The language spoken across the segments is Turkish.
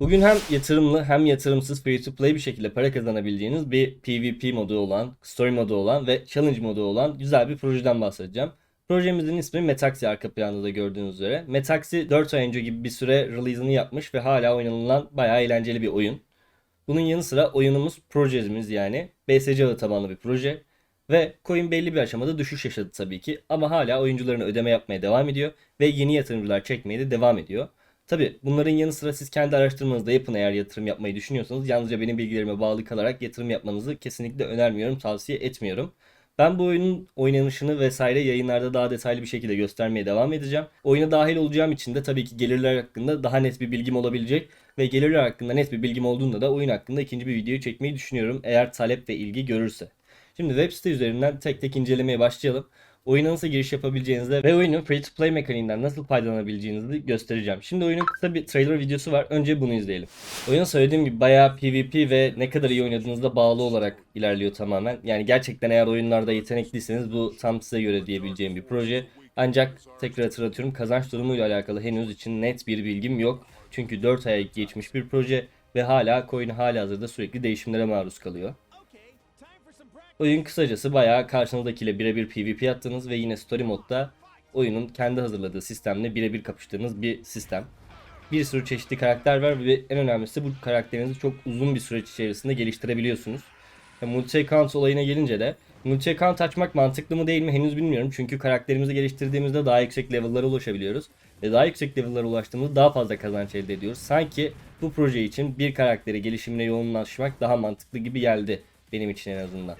Bugün hem yatırımlı hem yatırımsız free to play bir şekilde para kazanabileceğiniz bir PvP modu olan, story modu olan ve challenge modu olan güzel bir projeden bahsedeceğim. Projemizin ismi Metaxi arka planda da gördüğünüz üzere. Metaxi 4 ay önce gibi bir süre release'ını yapmış ve hala oynanılan bayağı eğlenceli bir oyun. Bunun yanı sıra oyunumuz projemiz yani BSC ağı tabanlı bir proje. Ve coin belli bir aşamada düşüş yaşadı tabii ki ama hala oyuncularına ödeme yapmaya devam ediyor ve yeni yatırımcılar çekmeye de devam ediyor. Tabii bunların yanı sıra siz kendi araştırmanızı da yapın eğer yatırım yapmayı düşünüyorsanız. Yalnızca benim bilgilerime bağlı kalarak yatırım yapmanızı kesinlikle önermiyorum, tavsiye etmiyorum. Ben bu oyunun oynanışını vesaire yayınlarda daha detaylı bir şekilde göstermeye devam edeceğim. Oyuna dahil olacağım için de tabii ki gelirler hakkında daha net bir bilgim olabilecek ve gelirler hakkında net bir bilgim olduğunda da oyun hakkında ikinci bir video çekmeyi düşünüyorum eğer talep ve ilgi görürse. Şimdi web site üzerinden tek tek incelemeye başlayalım. Oyuna nasıl giriş yapabileceğinizi ve oyunun free to play mekaniğinden nasıl faydalanabileceğinizi göstereceğim. Şimdi oyunun kısa bir trailer videosu var. Önce bunu izleyelim. Oyun söylediğim gibi bayağı PvP ve ne kadar iyi oynadığınızda bağlı olarak ilerliyor tamamen. Yani gerçekten eğer oyunlarda yetenekliyseniz bu tam size göre diyebileceğim bir proje. Ancak tekrar hatırlatıyorum kazanç durumuyla alakalı henüz için net bir bilgim yok. Çünkü 4 aya geçmiş bir proje ve hala coin hala hazırda sürekli değişimlere maruz kalıyor. Oyun kısacası bayağı karşınızdakiyle birebir PvP attığınız ve yine story modda oyunun kendi hazırladığı sistemle birebir kapıştığınız bir sistem. Bir sürü çeşitli karakter var ve en önemlisi bu karakterinizi çok uzun bir süreç içerisinde geliştirebiliyorsunuz. Multi account olayına gelince de multi account açmak mantıklı mı değil mi henüz bilmiyorum. Çünkü karakterimizi geliştirdiğimizde daha yüksek level'lara ulaşabiliyoruz. Ve daha yüksek level'lara ulaştığımızda daha fazla kazanç elde ediyoruz. Sanki bu proje için bir karakteri gelişimine yoğunlaşmak daha mantıklı gibi geldi benim için en azından.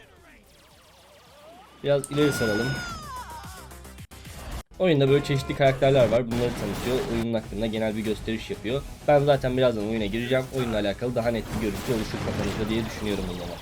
Biraz ileri saralım. Oyunda böyle çeşitli karakterler var. Bunları tanıtıyor. Oyunun hakkında genel bir gösteriş yapıyor. Ben zaten birazdan oyuna gireceğim. Oyunla alakalı daha net bir görüntü oluşur kafanızda diye düşünüyorum o zaman.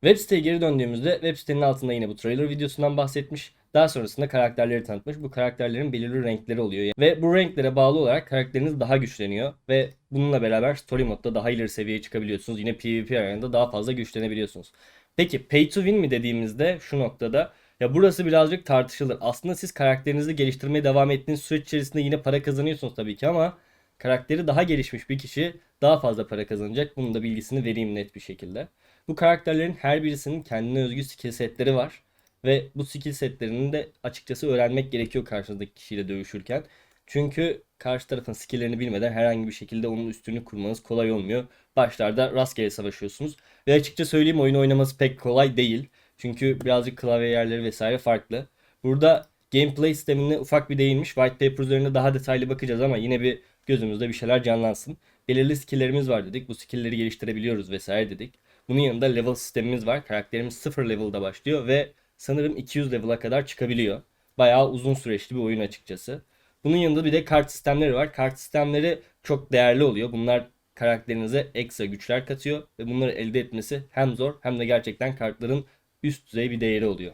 Web siteye geri döndüğümüzde web sitenin altında yine bu trailer videosundan bahsetmiş. Daha sonrasında karakterleri tanıtmış. Bu karakterlerin belirli renkleri oluyor. Ve bu renklere bağlı olarak karakteriniz daha güçleniyor. Ve bununla beraber story modda daha ileri seviyeye çıkabiliyorsunuz. Yine PvP arenada daha fazla güçlenebiliyorsunuz. Peki pay to win mi dediğimizde şu noktada ya burası birazcık tartışılır. Aslında siz karakterinizi geliştirmeye devam ettiğiniz süreç içerisinde yine para kazanıyorsunuz tabii ki ama karakteri daha gelişmiş bir kişi daha fazla para kazanacak. Bunun da bilgisini vereyim net bir şekilde. Bu karakterlerin her birisinin kendine özgü skill setleri var. Ve bu skill setlerini de açıkçası öğrenmek gerekiyor karşınızdaki kişiyle dövüşürken. Çünkü karşı tarafın skilllerini bilmeden herhangi bir şekilde onun üstünü kurmanız kolay olmuyor. Başlarda rastgele savaşıyorsunuz. Ve açıkça söyleyeyim oyun oynaması pek kolay değil. Çünkü birazcık klavye yerleri vesaire farklı. Burada gameplay sistemine ufak bir değinmiş. White paper üzerine daha detaylı bakacağız ama yine bir gözümüzde bir şeyler canlansın. Belirli skilllerimiz var dedik. Bu skillleri geliştirebiliyoruz vesaire dedik. Bunun yanında level sistemimiz var. Karakterimiz 0 level'da başlıyor ve sanırım 200 level'a kadar çıkabiliyor. Bayağı uzun süreçli bir oyun açıkçası. Bunun yanında bir de kart sistemleri var. Kart sistemleri çok değerli oluyor. Bunlar karakterinize ekstra güçler katıyor ve bunları elde etmesi hem zor hem de gerçekten kartların üst düzey bir değeri oluyor.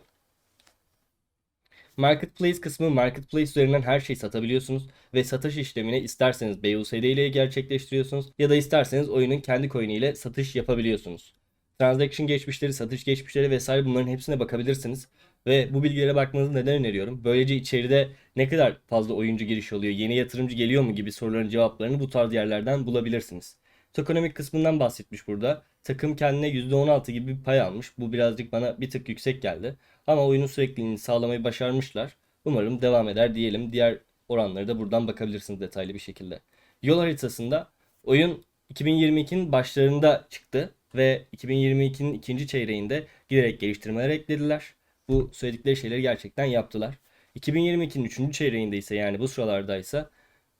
Marketplace kısmı Marketplace üzerinden her şeyi satabiliyorsunuz ve satış işlemini isterseniz BUSD ile gerçekleştiriyorsunuz ya da isterseniz oyunun kendi coin'i ile satış yapabiliyorsunuz. Transaction geçmişleri, satış geçmişleri vesaire bunların hepsine bakabilirsiniz. Ve bu bilgilere bakmanızı neden öneriyorum? Böylece içeride ne kadar fazla oyuncu giriş oluyor, yeni yatırımcı geliyor mu gibi soruların cevaplarını bu tarz yerlerden bulabilirsiniz. Tokenomik kısmından bahsetmiş burada. Takım kendine %16 gibi bir pay almış. Bu birazcık bana bir tık yüksek geldi. Ama oyunun sürekliliğini sağlamayı başarmışlar. Umarım devam eder diyelim. Diğer oranları da buradan bakabilirsiniz detaylı bir şekilde. Yol haritasında oyun 2022'nin başlarında çıktı ve 2022'nin ikinci çeyreğinde giderek geliştirmeler eklediler. Bu söyledikleri şeyleri gerçekten yaptılar. 2022'nin üçüncü çeyreğinde ise yani bu sıralardaysa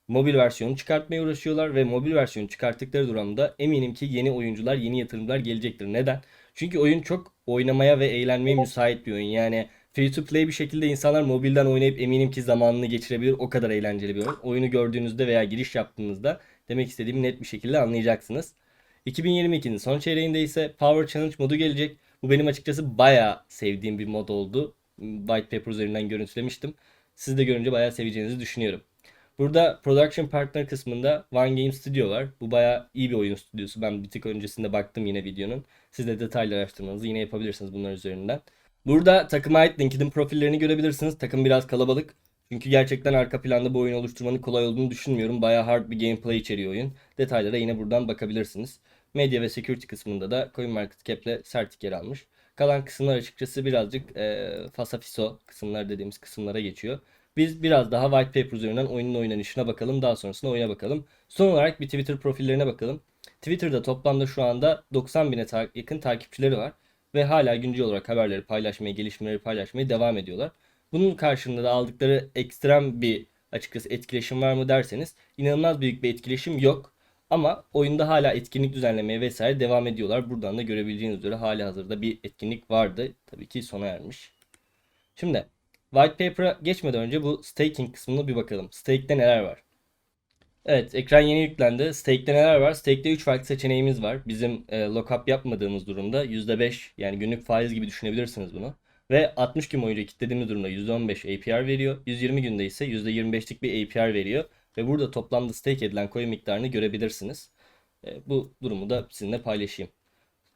mobil versiyonu çıkartmaya uğraşıyorlar ve mobil versiyonu çıkarttıkları durumda eminim ki yeni oyuncular, yeni yatırımlar gelecektir. Neden? Çünkü oyun çok oynamaya ve eğlenmeye müsait bir oyun. Yani free to play bir şekilde insanlar mobilden oynayıp eminim ki zamanını geçirebilir. O kadar eğlenceli bir oyun. Oyunu gördüğünüzde veya giriş yaptığınızda demek istediğimi net bir şekilde anlayacaksınız. 2022'nin son çeyreğinde ise Power Challenge modu gelecek. Bu benim açıkçası bayağı sevdiğim bir mod oldu. White Paper üzerinden görüntülemiştim. Siz de görünce bayağı seveceğinizi düşünüyorum. Burada Production Partner kısmında One Game Studio var. Bu bayağı iyi bir oyun stüdyosu. Ben bir tık öncesinde baktım yine videonun. Siz de detaylı araştırmanızı yine yapabilirsiniz bunlar üzerinden. Burada takıma ait LinkedIn profillerini görebilirsiniz. Takım biraz kalabalık. Çünkü gerçekten arka planda bu oyunu oluşturmanın kolay olduğunu düşünmüyorum. Bayağı hard bir gameplay içeriyor oyun. Detaylara yine buradan bakabilirsiniz. Medya ve security kısmında da CoinMarketCap'le Certic yer almış. Kalan kısımlar açıkçası birazcık e, fasafiso kısımlar dediğimiz kısımlara geçiyor. Biz biraz daha white paper üzerinden oyunun oynanışına bakalım. Daha sonrasında oyuna bakalım. Son olarak bir Twitter profillerine bakalım. Twitter'da toplamda şu anda 90 bine ta- yakın takipçileri var. Ve hala güncel olarak haberleri paylaşmaya, gelişmeleri paylaşmaya devam ediyorlar. Bunun karşılığında da aldıkları ekstrem bir açıkçası etkileşim var mı derseniz inanılmaz büyük bir etkileşim yok. Ama oyunda hala etkinlik düzenlemeye vesaire devam ediyorlar. Buradan da görebileceğiniz üzere hali hazırda bir etkinlik vardı. Tabii ki sona ermiş. Şimdi White Paper'a geçmeden önce bu staking kısmına bir bakalım. Stake'de neler var? Evet, ekran yeni yüklendi. Stake'de neler var? Stake'de 3 farklı seçeneğimiz var. Bizim e, lockup yapmadığımız durumda %5 yani günlük faiz gibi düşünebilirsiniz bunu. Ve 60 gün boyunca kilitlediğimiz durumda %15 APR veriyor. 120 günde ise %25'lik bir APR veriyor. Ve burada toplamda stake edilen coin miktarını görebilirsiniz. E, bu durumu da sizinle paylaşayım.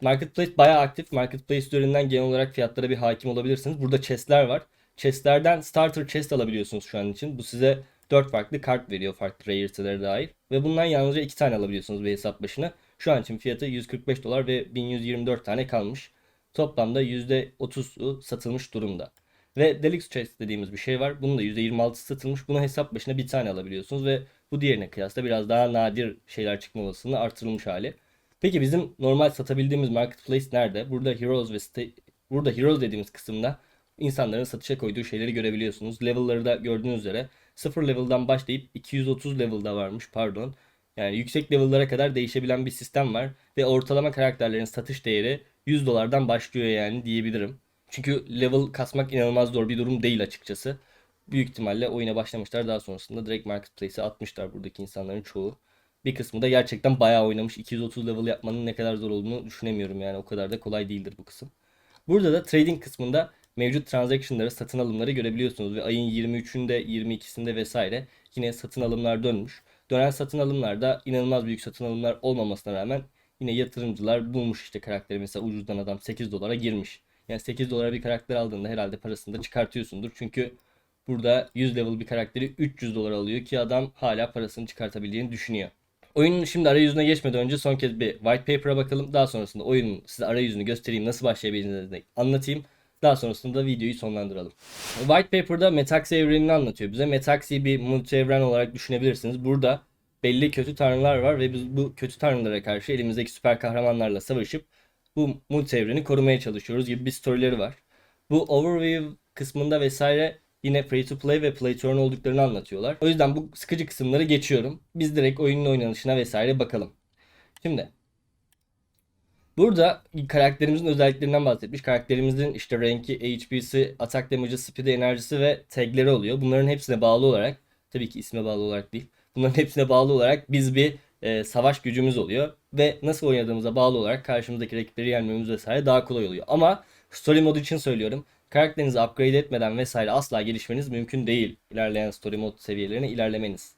Marketplace bayağı aktif. Marketplace üzerinden genel olarak fiyatlara bir hakim olabilirsiniz. Burada chest'ler var. Chest'lerden starter chest alabiliyorsunuz şu an için. Bu size 4 farklı kart veriyor farklı rarity'lere dair. Ve bundan yalnızca 2 tane alabiliyorsunuz bir hesap başına. Şu an için fiyatı 145 dolar ve 1124 tane kalmış. Toplamda %30'u satılmış durumda. Ve Deluxe Chest dediğimiz bir şey var. Bunun da %26 satılmış. Bunu hesap başına bir tane alabiliyorsunuz ve bu diğerine kıyasla biraz daha nadir şeyler çıkma olasılığı artırılmış hali. Peki bizim normal satabildiğimiz marketplace nerede? Burada Heroes ve sta- burada Heroes dediğimiz kısımda insanların satışa koyduğu şeyleri görebiliyorsunuz. Level'ları da gördüğünüz üzere 0 level'dan başlayıp 230 level'da varmış pardon. Yani yüksek level'lara kadar değişebilen bir sistem var ve ortalama karakterlerin satış değeri 100 dolardan başlıyor yani diyebilirim. Çünkü level kasmak inanılmaz zor bir durum değil açıkçası. Büyük ihtimalle oyuna başlamışlar daha sonrasında direkt marketplace'e atmışlar buradaki insanların çoğu. Bir kısmı da gerçekten bayağı oynamış. 230 level yapmanın ne kadar zor olduğunu düşünemiyorum yani o kadar da kolay değildir bu kısım. Burada da trading kısmında mevcut transaction'ları, satın alımları görebiliyorsunuz ve ayın 23'ünde, 22'sinde vesaire yine satın alımlar dönmüş. Dönen satın alımlarda inanılmaz büyük satın alımlar olmamasına rağmen yine yatırımcılar bulmuş işte karakteri mesela ucuzdan adam 8 dolara girmiş. Yani 8 dolara bir karakter aldığında herhalde parasını da çıkartıyorsundur. Çünkü burada 100 level bir karakteri 300 dolar alıyor ki adam hala parasını çıkartabileceğini düşünüyor. Oyunun şimdi arayüzüne geçmeden önce son kez bir white paper'a bakalım. Daha sonrasında oyunun size arayüzünü göstereyim, nasıl başlayabileceğinizi anlatayım. Daha sonrasında da videoyu sonlandıralım. White Paper'da Metaxi evrenini anlatıyor bize. Metaxi bir multi evren olarak düşünebilirsiniz. Burada belli kötü tanrılar var ve biz bu kötü tanrılara karşı elimizdeki süper kahramanlarla savaşıp bu multi evreni korumaya çalışıyoruz gibi bir storyleri var. Bu overview kısmında vesaire yine free to play ve play to earn olduklarını anlatıyorlar. O yüzden bu sıkıcı kısımları geçiyorum. Biz direkt oyunun oynanışına vesaire bakalım. Şimdi Burada karakterimizin özelliklerinden bahsetmiş. Karakterimizin işte renki, HP'si, atak damage'ı, speed'i, enerjisi ve tagleri oluyor. Bunların hepsine bağlı olarak, tabii ki isme bağlı olarak değil. Bunların hepsine bağlı olarak biz bir e, savaş gücümüz oluyor. Ve nasıl oynadığımıza bağlı olarak karşımızdaki rakipleri yenmemiz vesaire daha kolay oluyor. Ama story modu için söylüyorum. Karakterinizi upgrade etmeden vesaire asla gelişmeniz mümkün değil. İlerleyen story mod seviyelerine ilerlemeniz.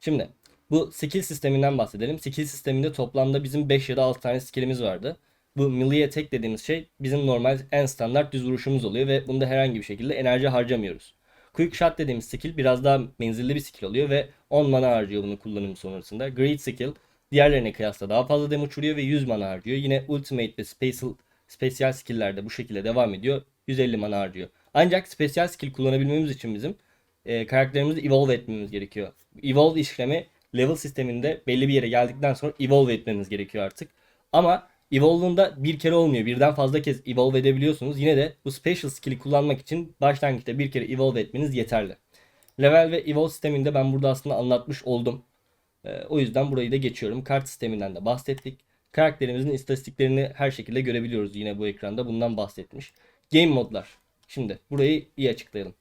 Şimdi bu skill sisteminden bahsedelim. Skill sisteminde toplamda bizim 5 ya da 6 tane skillimiz vardı. Bu melee attack dediğimiz şey bizim normal en standart düz vuruşumuz oluyor ve bunda herhangi bir şekilde enerji harcamıyoruz. Quick shot dediğimiz skill biraz daha menzilli bir skill oluyor ve 10 mana harcıyor bunu kullanım sonrasında. Great skill diğerlerine kıyasla daha fazla damage vuruyor ve 100 mana harcıyor. Yine ultimate ve special, special skill'ler de bu şekilde devam ediyor. 150 mana harcıyor. Ancak special skill kullanabilmemiz için bizim e, karakterimizi evolve etmemiz gerekiyor. Evolve işlemi level sisteminde belli bir yere geldikten sonra evolve etmeniz gerekiyor artık. Ama Evolve'unda bir kere olmuyor. Birden fazla kez evolve edebiliyorsunuz. Yine de bu special skill'i kullanmak için başlangıçta bir kere evolve etmeniz yeterli. Level ve evolve sisteminde ben burada aslında anlatmış oldum. Ee, o yüzden burayı da geçiyorum. Kart sisteminden de bahsettik. Karakterimizin istatistiklerini her şekilde görebiliyoruz yine bu ekranda. Bundan bahsetmiş. Game modlar. Şimdi burayı iyi açıklayalım.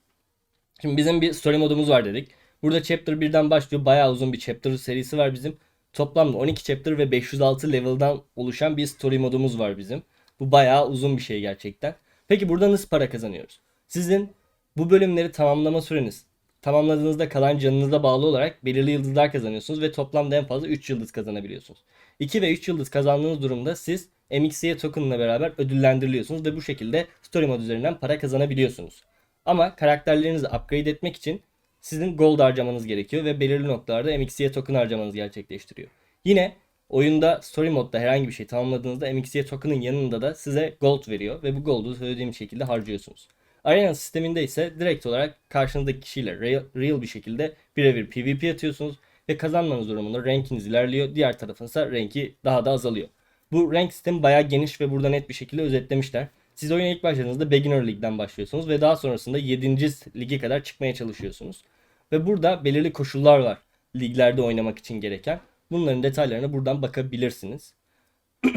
Şimdi bizim bir story modumuz var dedik. Burada chapter 1'den başlıyor. Bayağı uzun bir chapter serisi var bizim. Toplamda 12 chapter ve 506 level'dan oluşan bir story modumuz var bizim. Bu bayağı uzun bir şey gerçekten. Peki burada nasıl para kazanıyoruz? Sizin bu bölümleri tamamlama süreniz tamamladığınızda kalan canınıza bağlı olarak belirli yıldızlar kazanıyorsunuz ve toplamda en fazla 3 yıldız kazanabiliyorsunuz. 2 ve 3 yıldız kazandığınız durumda siz MXC token'la beraber ödüllendiriliyorsunuz ve bu şekilde story mod üzerinden para kazanabiliyorsunuz. Ama karakterlerinizi upgrade etmek için sizin gold harcamanız gerekiyor ve belirli noktalarda MXC token harcamanız gerçekleştiriyor. Yine oyunda story modda herhangi bir şey tamamladığınızda MXC token'ın yanında da size gold veriyor ve bu gold'u söylediğim şekilde harcıyorsunuz. Arena sisteminde ise direkt olarak karşınızdaki kişiyle real, real bir şekilde birebir PvP atıyorsunuz ve kazanmanız durumunda rankiniz ilerliyor. Diğer tarafın ise ranki daha da azalıyor. Bu rank sistemi bayağı geniş ve burada net bir şekilde özetlemişler. Siz oyuna ilk başladığınızda Beginner League'den başlıyorsunuz ve daha sonrasında 7. lige kadar çıkmaya çalışıyorsunuz. Ve burada belirli koşullar var liglerde oynamak için gereken. Bunların detaylarına buradan bakabilirsiniz.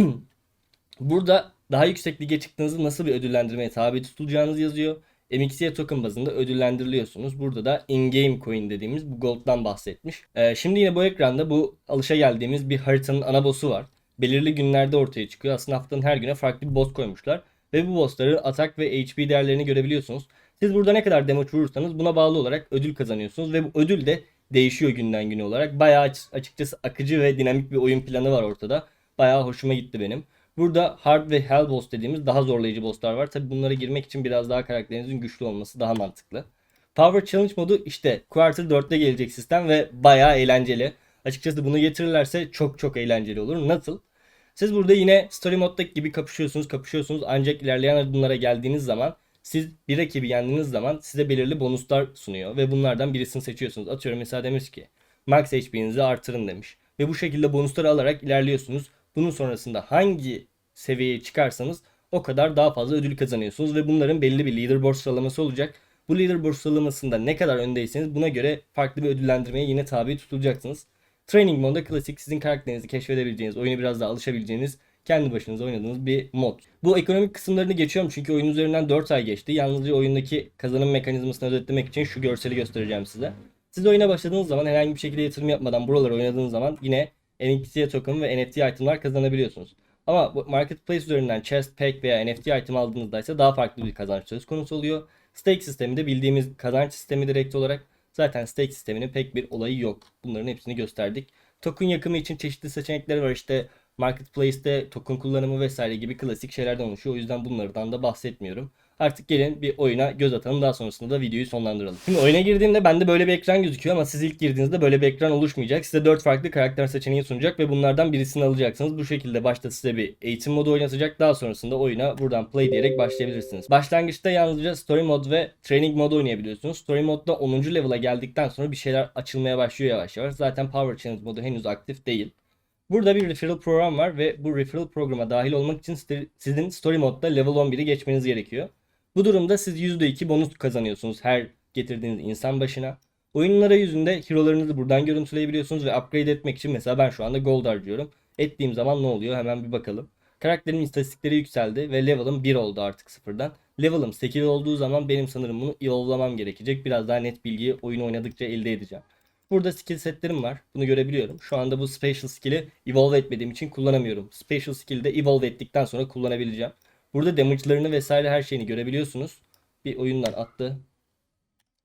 Burada daha yüksek lige çıktığınızda nasıl bir ödüllendirmeye tabi tutulacağınız yazıyor. MXC token bazında ödüllendiriliyorsunuz. Burada da in-game coin dediğimiz bu gold'dan bahsetmiş. Ee, şimdi yine bu ekranda bu alışa geldiğimiz bir haritanın ana boss'u var. Belirli günlerde ortaya çıkıyor. Aslında haftanın her güne farklı bir boss koymuşlar. Ve bu boss'ları atak ve HP değerlerini görebiliyorsunuz. Siz burada ne kadar damage vurursanız buna bağlı olarak ödül kazanıyorsunuz. Ve bu ödül de değişiyor günden güne olarak. Bayağı açıkçası akıcı ve dinamik bir oyun planı var ortada. Bayağı hoşuma gitti benim. Burada hard ve hell boss dediğimiz daha zorlayıcı bosslar var. Tabi bunlara girmek için biraz daha karakterinizin güçlü olması daha mantıklı. Power Challenge modu işte Quarter 4'te gelecek sistem ve bayağı eğlenceli. Açıkçası bunu getirirlerse çok çok eğlenceli olur. Nasıl? Siz burada yine story moddaki gibi kapışıyorsunuz kapışıyorsunuz ancak ilerleyen adımlara geldiğiniz zaman siz bir rakibi yendiğiniz zaman size belirli bonuslar sunuyor ve bunlardan birisini seçiyorsunuz. Atıyorum mesela demiş ki max HP'nizi artırın demiş. Ve bu şekilde bonusları alarak ilerliyorsunuz. Bunun sonrasında hangi seviyeye çıkarsanız o kadar daha fazla ödül kazanıyorsunuz ve bunların belli bir leaderboard sıralaması olacak. Bu leaderboard sıralamasında ne kadar öndeyseniz buna göre farklı bir ödüllendirmeye yine tabi tutulacaksınız. Training modda klasik sizin karakterinizi keşfedebileceğiniz, oyuna biraz daha alışabileceğiniz, kendi başınıza oynadığınız bir mod. Bu ekonomik kısımlarını geçiyorum çünkü oyun üzerinden 4 ay geçti. Yalnızca oyundaki kazanım mekanizmasını özetlemek için şu görseli göstereceğim size. Siz oyuna başladığınız zaman herhangi bir şekilde yatırım yapmadan buraları oynadığınız zaman yine NXT token ve NFT itemlar kazanabiliyorsunuz. Ama marketplace üzerinden chest, pack veya NFT item aldığınızda ise daha farklı bir kazanç söz konusu oluyor. Stake sistemi de bildiğimiz kazanç sistemi direkt olarak zaten stake sisteminin pek bir olayı yok. Bunların hepsini gösterdik. Token yakımı için çeşitli seçenekleri var. İşte marketplace'te token kullanımı vesaire gibi klasik şeylerden oluşuyor. O yüzden bunlardan da bahsetmiyorum. Artık gelin bir oyuna göz atalım. Daha sonrasında da videoyu sonlandıralım. Şimdi oyuna girdiğimde bende böyle bir ekran gözüküyor ama siz ilk girdiğinizde böyle bir ekran oluşmayacak. Size 4 farklı karakter seçeneği sunacak ve bunlardan birisini alacaksınız. Bu şekilde başta size bir eğitim modu oynatacak. Daha sonrasında oyuna buradan play diyerek başlayabilirsiniz. Başlangıçta yalnızca story mod ve training modu oynayabiliyorsunuz. Story modda 10. level'a geldikten sonra bir şeyler açılmaya başlıyor yavaş yavaş. Zaten Power Challenge modu henüz aktif değil. Burada bir referral program var ve bu referral programa dahil olmak için sizin story modda level 11'i geçmeniz gerekiyor. Bu durumda siz %2 bonus kazanıyorsunuz her getirdiğiniz insan başına. Oyunlara yüzünde hero'larınızı buradan görüntüleyebiliyorsunuz ve upgrade etmek için mesela ben şu anda gold harcıyorum. Ettiğim zaman ne oluyor hemen bir bakalım. Karakterimin istatistikleri yükseldi ve level'ım 1 oldu artık sıfırdan. Level'ım 8 olduğu zaman benim sanırım bunu evolvlamam gerekecek. Biraz daha net bilgiyi oyun oynadıkça elde edeceğim. Burada skill setlerim var. Bunu görebiliyorum. Şu anda bu special skill'i evolve etmediğim için kullanamıyorum. Special skill'i de evolve ettikten sonra kullanabileceğim. Burada damage'larını vesaire her şeyini görebiliyorsunuz. Bir oyundan attı.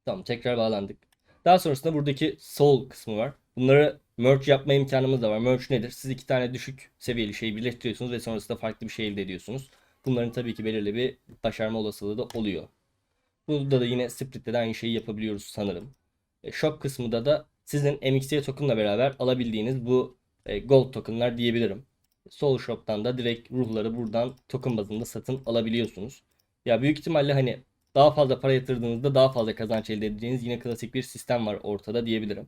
Tamam tekrar bağlandık. Daha sonrasında buradaki soul kısmı var. Bunları merge yapma imkanımız da var. Merge nedir? Siz iki tane düşük seviyeli şeyi birleştiriyorsunuz ve sonrasında farklı bir şey elde ediyorsunuz. Bunların tabii ki belirli bir başarma olasılığı da oluyor. Burada da yine Split'te de aynı şeyi yapabiliyoruz sanırım. E, shop kısmında da sizin MXC token'la beraber alabildiğiniz bu e, gold token'lar diyebilirim. Soul Shop'tan da direkt ruhları buradan token bazında satın alabiliyorsunuz. Ya büyük ihtimalle hani daha fazla para yatırdığınızda daha fazla kazanç elde edeceğiniz yine klasik bir sistem var ortada diyebilirim.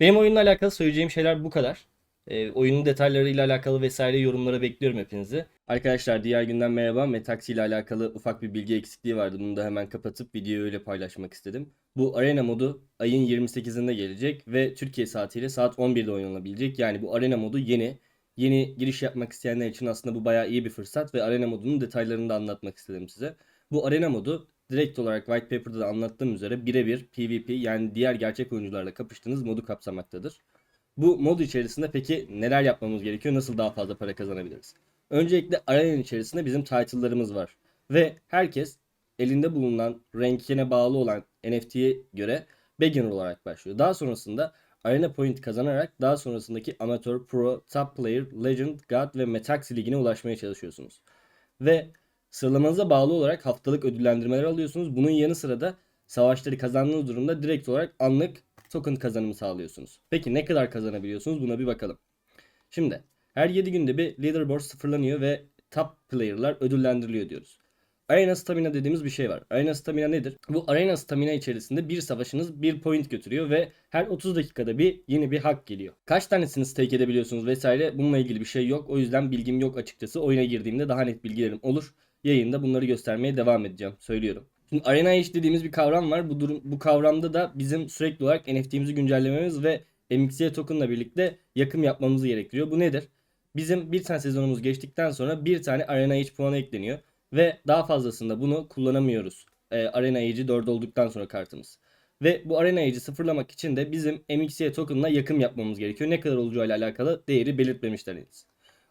Benim oyunla alakalı söyleyeceğim şeyler bu kadar. E, oyunun detaylarıyla alakalı vesaire yorumlara bekliyorum hepinizi. Arkadaşlar diğer günden merhaba. Metaxi ile alakalı ufak bir bilgi eksikliği vardı. Bunu da hemen kapatıp videoyu öyle paylaşmak istedim. Bu arena modu ayın 28'inde gelecek ve Türkiye saatiyle saat 11'de oynanabilecek. Yani bu arena modu yeni yeni giriş yapmak isteyenler için aslında bu bayağı iyi bir fırsat ve arena modunun detaylarını da anlatmak istedim size. Bu arena modu direkt olarak white paper'da da anlattığım üzere birebir PvP yani diğer gerçek oyuncularla kapıştığınız modu kapsamaktadır. Bu mod içerisinde peki neler yapmamız gerekiyor? Nasıl daha fazla para kazanabiliriz? Öncelikle arenanın içerisinde bizim title'larımız var. Ve herkes elinde bulunan rankine bağlı olan NFT'ye göre beginner olarak başlıyor. Daha sonrasında Arena Point kazanarak daha sonrasındaki Amatör, Pro, Top Player, Legend, God ve Metaxi ligine ulaşmaya çalışıyorsunuz. Ve sıralamanıza bağlı olarak haftalık ödüllendirmeler alıyorsunuz. Bunun yanı sıra da savaşları kazandığınız durumda direkt olarak anlık token kazanımı sağlıyorsunuz. Peki ne kadar kazanabiliyorsunuz buna bir bakalım. Şimdi her 7 günde bir leaderboard sıfırlanıyor ve top player'lar ödüllendiriliyor diyoruz. Arena Stamina dediğimiz bir şey var. Arena Stamina nedir? Bu Arena Stamina içerisinde bir savaşınız bir point götürüyor ve her 30 dakikada bir yeni bir hak geliyor. Kaç tanesini stake edebiliyorsunuz vesaire bununla ilgili bir şey yok. O yüzden bilgim yok açıkçası. Oyuna girdiğimde daha net bilgilerim olur. Yayında bunları göstermeye devam edeceğim. Söylüyorum. Şimdi Arena Age dediğimiz bir kavram var. Bu durum bu kavramda da bizim sürekli olarak NFT'mizi güncellememiz ve MXC token'la birlikte yakım yapmamızı gerektiriyor. Bu nedir? Bizim bir tane sezonumuz geçtikten sonra bir tane Arena Age puanı ekleniyor. Ve daha fazlasında bunu kullanamıyoruz. Ee, Arena Age'i 4 olduktan sonra kartımız. Ve bu Arena Age'i sıfırlamak için de bizim MXC token'la yakım yapmamız gerekiyor. Ne kadar olacağıyla alakalı değeri belirtmemişler henüz.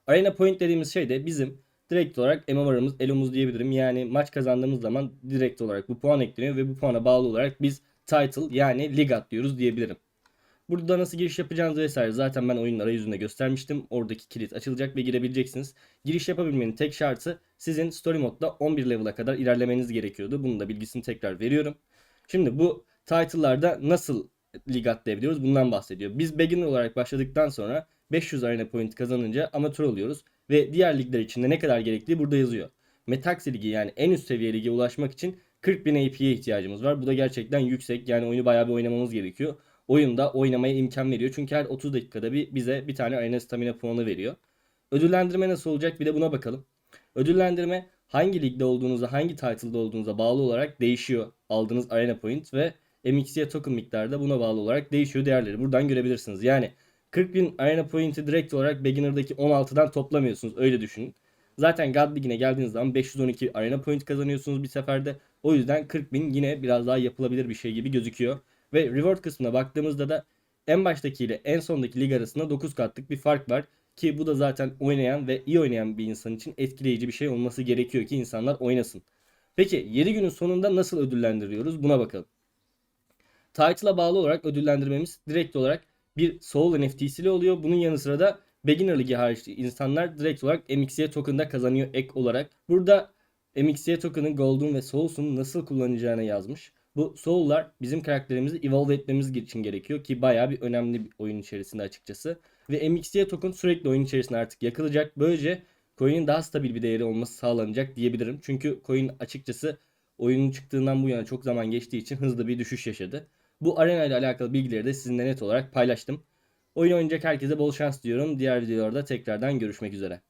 Arena Point dediğimiz şey de bizim direkt olarak MMR'ımız, Elo'muz diyebilirim. Yani maç kazandığımız zaman direkt olarak bu puan ekleniyor ve bu puana bağlı olarak biz title yani lig atlıyoruz diyebilirim. Burada nasıl giriş yapacağınızı vesaire zaten ben oyunun arayüzünde göstermiştim. Oradaki kilit açılacak ve girebileceksiniz. Giriş yapabilmenin tek şartı sizin story modda 11 level'a kadar ilerlemeniz gerekiyordu. Bunun da bilgisini tekrar veriyorum. Şimdi bu title'larda nasıl lig atlayabiliyoruz bundan bahsediyor. Biz beginner olarak başladıktan sonra 500 arena point kazanınca amatör oluyoruz. Ve diğer ligler için de ne kadar gerektiği burada yazıyor. Metaxi ligi yani en üst seviye lige ulaşmak için 40.000 AP'ye ihtiyacımız var. Bu da gerçekten yüksek. Yani oyunu bayağı bir oynamamız gerekiyor oyunda oynamaya imkan veriyor. Çünkü her 30 dakikada bir bize bir tane arena stamina puanı veriyor. Ödüllendirme nasıl olacak bir de buna bakalım. Ödüllendirme hangi ligde olduğunuza, hangi title'da olduğunuza bağlı olarak değişiyor. Aldığınız arena point ve MXC token miktarı da buna bağlı olarak değişiyor değerleri. Buradan görebilirsiniz. Yani 40.000 arena point'i direkt olarak beginner'daki 16'dan toplamıyorsunuz. Öyle düşünün. Zaten God Ligi'ne geldiğiniz zaman 512 arena point kazanıyorsunuz bir seferde. O yüzden 40.000 yine biraz daha yapılabilir bir şey gibi gözüküyor. Ve reward kısmına baktığımızda da en baştaki ile en sondaki lig arasında 9 katlık bir fark var. Ki bu da zaten oynayan ve iyi oynayan bir insan için etkileyici bir şey olması gerekiyor ki insanlar oynasın. Peki 7 günün sonunda nasıl ödüllendiriyoruz buna bakalım. Title'a bağlı olarak ödüllendirmemiz direkt olarak bir Soul NFT'siyle oluyor. Bunun yanı sıra da Beginner Ligi hariç insanlar direkt olarak MXC token'da kazanıyor ek olarak. Burada MXC token'ın Golden ve Souls'un nasıl kullanacağını yazmış. Bu soul'lar bizim karakterimizi evolve etmemiz için gerekiyor ki bayağı bir önemli bir oyun içerisinde açıkçası. Ve MXC token sürekli oyun içerisinde artık yakılacak. Böylece coin'in daha stabil bir değeri olması sağlanacak diyebilirim. Çünkü coin açıkçası oyunun çıktığından bu yana çok zaman geçtiği için hızlı bir düşüş yaşadı. Bu arena ile alakalı bilgileri de sizinle net olarak paylaştım. Oyun oynayacak herkese bol şans diyorum. Diğer videolarda tekrardan görüşmek üzere.